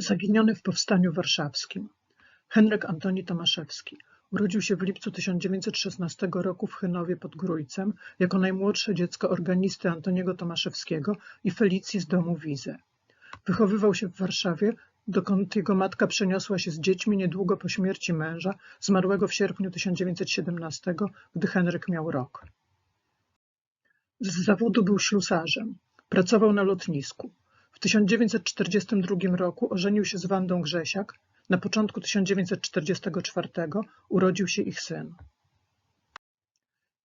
Zaginiony w Powstaniu Warszawskim Henryk Antoni Tomaszewski urodził się w lipcu 1916 roku w Chynowie pod Grójcem jako najmłodsze dziecko organisty Antoniego Tomaszewskiego i Felicji z domu Wize. Wychowywał się w Warszawie, dokąd jego matka przeniosła się z dziećmi niedługo po śmierci męża, zmarłego w sierpniu 1917, gdy Henryk miał rok. Z zawodu był ślusarzem. Pracował na lotnisku. W 1942 roku ożenił się z Wandą Grzesiak. Na początku 1944 urodził się ich syn.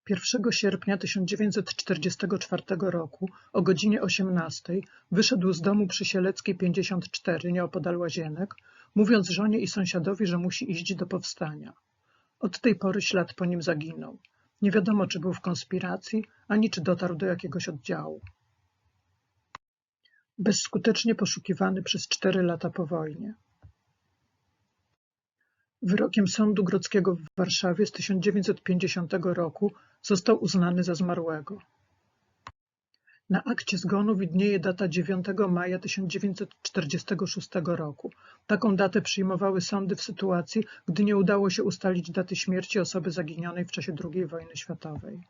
1 sierpnia 1944 roku o godzinie 18 wyszedł z domu przy Sieleckiej 54 nieopodal Łazienek, mówiąc żonie i sąsiadowi, że musi iść do powstania. Od tej pory ślad po nim zaginął. Nie wiadomo, czy był w konspiracji, ani czy dotarł do jakiegoś oddziału. Bezskutecznie poszukiwany przez cztery lata po wojnie. Wyrokiem Sądu Grodzkiego w Warszawie z 1950 roku został uznany za zmarłego. Na akcie zgonu widnieje data 9 maja 1946 roku. Taką datę przyjmowały sądy w sytuacji, gdy nie udało się ustalić daty śmierci osoby zaginionej w czasie II wojny światowej.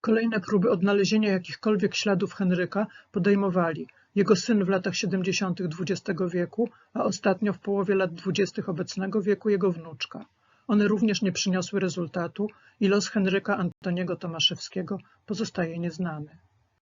Kolejne próby odnalezienia jakichkolwiek śladów Henryka podejmowali jego syn w latach 70. XX wieku, a ostatnio w połowie lat 20. obecnego wieku jego wnuczka. One również nie przyniosły rezultatu i los Henryka Antoniego Tomaszewskiego pozostaje nieznany.